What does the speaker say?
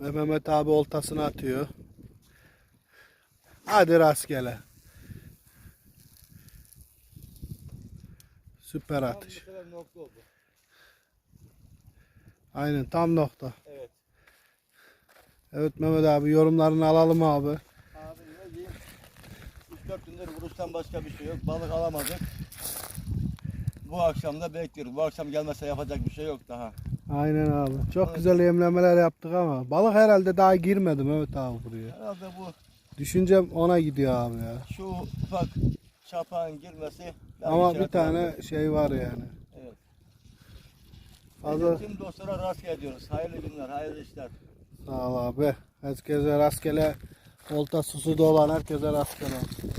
Ve Mehmet abi oltasını atıyor. Hadi rastgele. Süper Tam atış. nokta oldu. Aynen tam nokta. Evet. Evet Mehmet abi yorumlarını alalım abi. Abi ne diyeyim? 3-4 gündür vuruştan başka bir şey yok. Balık alamadık. Bu akşam da bekliyoruz. Bu akşam gelmezse yapacak bir şey yok daha. Aynen abi. Çok Evet. güzel yemlemeler yaptık ama balık herhalde daha girmedi Mehmet abi buraya. Herhalde bu Düşüncem ona gidiyor abi ya. şu ufak çapağın girmesi. ben Ama işaret bir tane verdim. şey var yani. Evet. Fazla Tüm dostlara rast ediyoruz. Hayırlı günler, hayırlı işler. sağ ol abi. Herkese rastgele olta susu da olan herkese rastgele. olsun.